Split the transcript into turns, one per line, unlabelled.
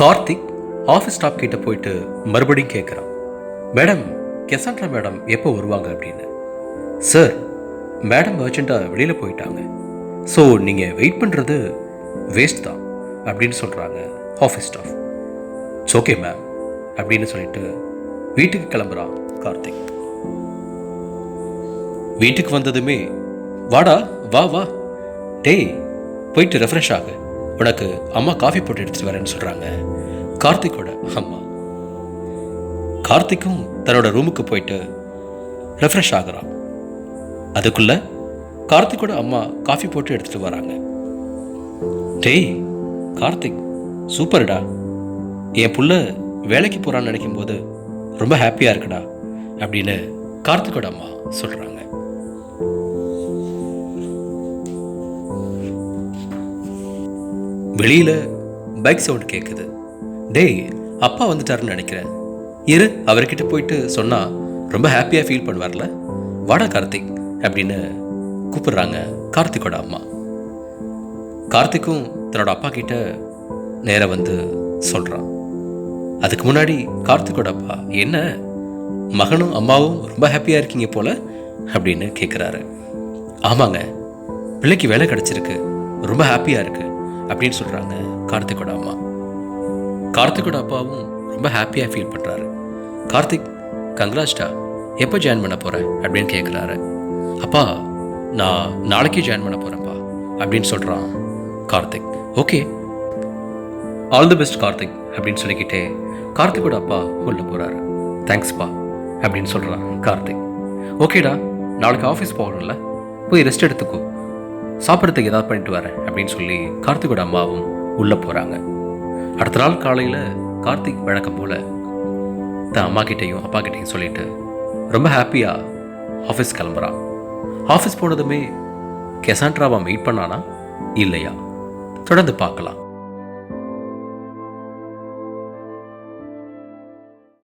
Karthik office stop கிட்ட போயிட்டு மறுபடியும் கேட்குறான் மேடம் கெசாண்ட்ரா மேடம் எப்போ வருவாங்க அப்படின்னு? சார் மேடம் அர்ஜென்ட்டாக வெளியில் போயிட்டாங்க. ஸோ நீங்கள் வெயிட் பண்ணுறது வேஸ்ட் தான் அப்படின்னு சொல்கிறாங்க office staff it's okay ma'am அப்படின்னு சொல்லிட்டு வீட்டுக்கு கிளம்புறான் கார்த்திக். வீட்டுக்கு வந்ததுமே வாடா வா வா. டேய் போயிட்டு ரெஃப்ரெஷ் ஆகு. உனக்கு அம்மா காஃபி போட்டு எடுத்துட்டு வரேன்னு சொல்கிறாங்க கார்த்திக்கோட அம்மா. கார்த்திக்கும் தன்னோட ரூமுக்கு போயிட்டு ரெஃப்ரெஷ் ஆகுறான். அதுக்குள்ள கார்த்திக்கோட அம்மா காஃபி போட்டு எடுத்துட்டு வராங்க. டேய் கார்த்திக் சூப்பர்டா என் புள்ள வேலைக்கு போகிறான்னு நினைக்கும் போது ரொம்ப ஹாப்பியாக இருக்குடா அப்படின்னு கார்த்திக்கோட அம்மா சொல்கிறாங்க வெளியில் பைக் சவுண்ட் கேட்குது டேய் அப்பா வந்துட்டாருன்னு நினைக்கிறேன். இரு அவர்கிட்ட போயிட்டு சொன்னால் ரொம்ப ஹாப்பியாக ஃபீல் பண்ணுவார்ல? வாடா கார்த்திக் அப்படின்னு கூப்பிடுறாங்க கார்த்திக்கோட அம்மா. கார்த்திக்கும் தன்னோட அப்பா கிட்ட நேராக வந்து சொல்கிறான் அதுக்கு முன்னாடி கார்த்திக்கோட அப்பா என்ன மகனும் அம்மாவும் ரொம்ப ஹாப்பியாக இருக்கீங்க போல? அப்படின்னு கேட்குறாரு ஆமாங்க பிள்ளைக்கு வேலை கிடச்சிருக்கு ரொம்ப ஹாப்பியாக இருக்கு. அப்படின்னு சொல்கிறாங்க கார்த்திகோட அம்மா. கார்த்திகோட அப்பாவும் ரொம்ப ஹாப்பியாக ஃபீல் பண்ணுறாரு கார்த்திக் கங்க்ராஸ்டா எப்போ ஜாயின் பண்ண போகிறேன் அப்படின்னு கேட்குறாரு அப்பா நான் நாளைக்கே ஜாயின் பண்ண போகிறேன்ப்பா அப்படின்னு சொல்கிறான் Karthik. Okay all the best Karthik அப்படின்னு சொல்லிக்கிட்டே கார்த்திகோட அப்பா உள்ள போகிறாரு தேங்க்ஸ்ப்பா அப்படின்னு சொல்கிறான் கார்த்திக். ஓகேடா நாளைக்கு ஆஃபீஸ் போகணும்ல போய் ரெஸ்ட் எடுத்துக்கோ. சாப்பிட்றதுக்கு ஏதாவது பண்ணிட்டு வரேன் அப்படின்னு சொல்லி கார்த்திகோட அம்மாவும் உள்ளே போகிறாங்க அடுத்த நாள் காலையில் கார்த்திக் வழக்கம் போல் தன் அம்மா கிட்டேயும் அப்பா கிட்டேயும் சொல்லிட்டு ரொம்ப ஹாப்பியாக ஆஃபீஸ் கிளம்புறான். ஆஃபீஸ் போனதுமே கெசாண்ட்ராவை மீட் பண்ணானா? இல்லையா? தொடர்ந்து பார்க்கலாம்.